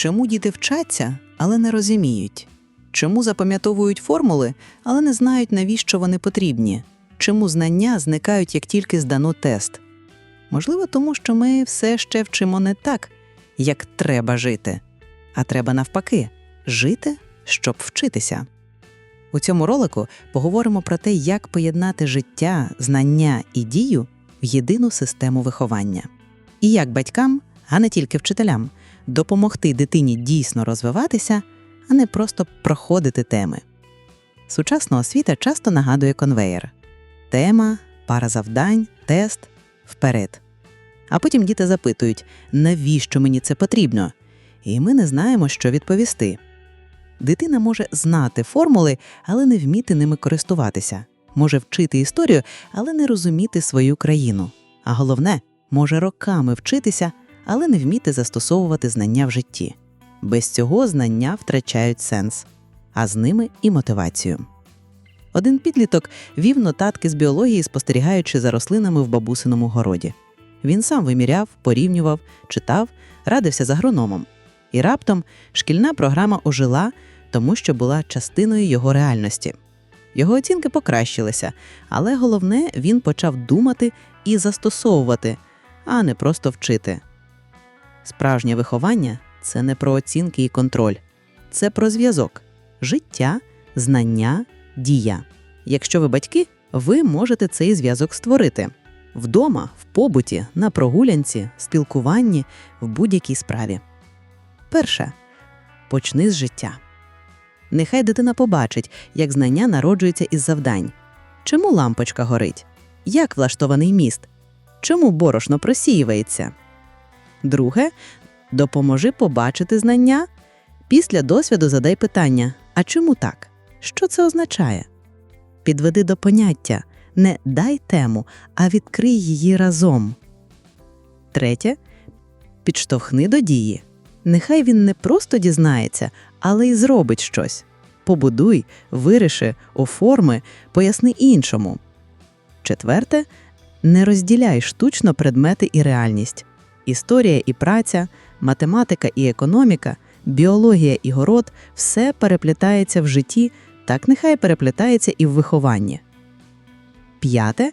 Чому діти вчаться, але не розуміють? Чому запам'ятовують формули, але не знають, навіщо вони потрібні? Чому знання зникають, як тільки здано тест? Можливо, тому що ми все ще вчимо не так, як треба жити, а треба навпаки жити, щоб вчитися. У цьому ролику поговоримо про те, як поєднати життя, знання і дію в єдину систему виховання. І як батькам, а не тільки вчителям, допомогти дитині дійсно розвиватися, а не просто проходити теми. Сучасна освіта часто нагадує конвеєр: тема, пара завдань, тест вперед. А потім діти запитують, навіщо мені це потрібно? І ми не знаємо, що відповісти. Дитина може знати формули, але не вміти ними користуватися, може вчити історію, але не розуміти свою країну. А головне, може роками вчитися, але не вміти застосовувати знання в житті. Без цього знання втрачають сенс, а з ними і мотивацію. Один підліток вів нотатки з біології, спостерігаючи за рослинами в бабусиному городі. Він сам виміряв, порівнював, читав, радився з агрономом. І раптом шкільна програма ожила, тому що була частиною його реальності. Його оцінки покращилися, але головне, він почав думати і застосовувати, а не просто вчити. Справжнє виховання це не про оцінки і контроль, це про зв'язок, життя, знання, дія. Якщо ви батьки, ви можете цей зв'язок створити вдома, в побуті, на прогулянці, в спілкуванні, в будь-якій справі. Перше почни з життя. Нехай дитина побачить, як знання народжуються із завдань. Чому лампочка горить? Як влаштований міст? Чому борошно просіюється? Друге, допоможи побачити знання. Після досвіду задай питання: а чому так? Що це означає? Підведи до поняття, не дай тему, а відкрий її разом. Третє підштовхни до дії. Нехай він не просто дізнається, але й зробить щось. Побудуй, виріши, оформи, поясни іншому. Четверте не розділяй штучно предмети і реальність. Історія і праця, математика і економіка, біологія і город все переплітається в житті, так нехай переплітається і в вихованні. П'яте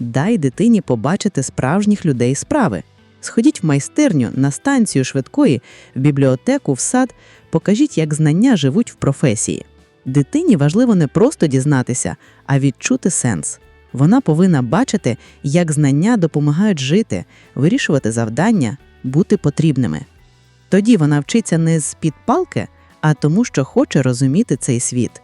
дай дитині побачити справжніх людей справи. Сходіть в майстерню, на станцію швидкої, в бібліотеку, в сад, покажіть, як знання живуть в професії. Дитині важливо не просто дізнатися, а відчути сенс. Вона повинна бачити, як знання допомагають жити, вирішувати завдання, бути потрібними. Тоді вона вчиться не з під палки, а тому, що хоче розуміти цей світ.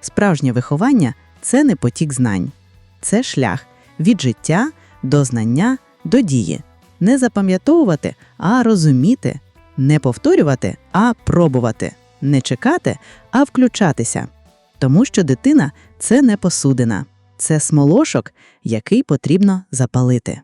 Справжнє виховання це не потік знань, це шлях від життя до знання до дії. Не запам'ятовувати, а розуміти, не повторювати, а пробувати, не чекати, а включатися. Тому що дитина це не посудина, це смолошок, який потрібно запалити.